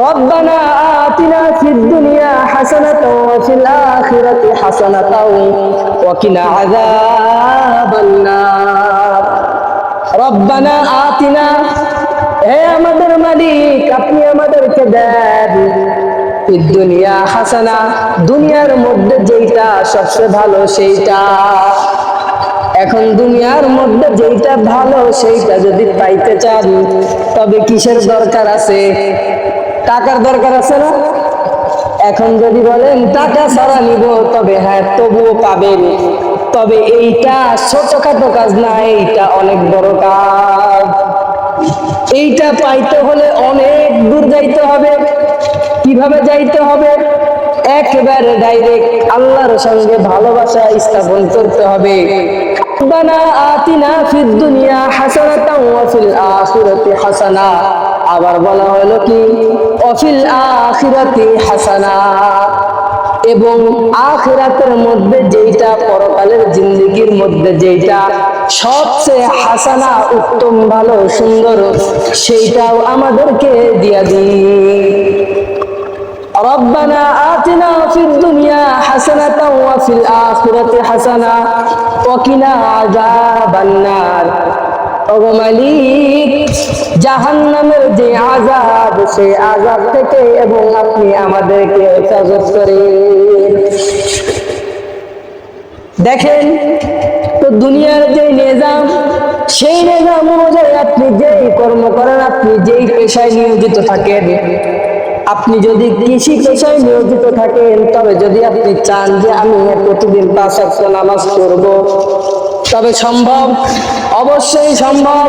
ربنا آتنا في الدنيا حسنة وفي الآخرة حسنة وقنا عذاب النار রব্বানা আতিনা হে আমাদের মালিক আপনি আমাদেরকে দেন এই দুনিয়া হাসানা দুনিয়ার মধ্যে যেইটা সবচেয়ে ভালো সেইটা এখন দুনিয়ার মধ্যে যেইটা ভালো সেইটা যদি পাইতে চান তবে কিসের দরকার আছে টাকার দরকার আছে না? এখন যদি বলেন, টাকা ছাড়া নিব, তবে হ্যাঁ তবুও পাবেন। তবে এইটা ছোটখাটো কাজ না, এইটা অনেক বড় কাজ। এইটা পাইতে হলে অনেক দূর যাইতে হবে। কীভাবে যাইতে হবে? একেবারে ডাইরেক্ট আল্লাহর সঙ্গে ভালোবাসা স্থাপন করতে হবে। রব্বানা আতিনা ফিদ দুনিয়া হাসানা। আবার বলা হলো কি অফিল আখিরাতি হাসানা এবং আখিরাতের মধ্যে যেইটা পরকালের জিন্দগির মধ্যে যেইটা সবচেয়ে হাসানা উত্তম ভালো সুন্দর সেইটাও আমাদেরকে দিয়া দিই ربنا آتنا في الدنيا حسنة وفي الآخرة حسنة وقنا عذاب النار জাহান্নামের যে আজাব সেই আজাব থেকে এবং আপনি আমাদেরকে দেখেন, তো দুনিয়ার যে নিজাম, সেই নিজাম অনুযায়ী আপনি যেই কর্ম করেন, আপনি যেই পেশায় নিয়োজিত থাকেন। আপনি যদি কৃষি পেশায় নিয়োজিত থাকেন, তবে যদি আপনি চান যে আমি প্রতিদিন পাঁচ নামাজ পড়ব তবে সম্ভব অবশ্যই সম্ভব।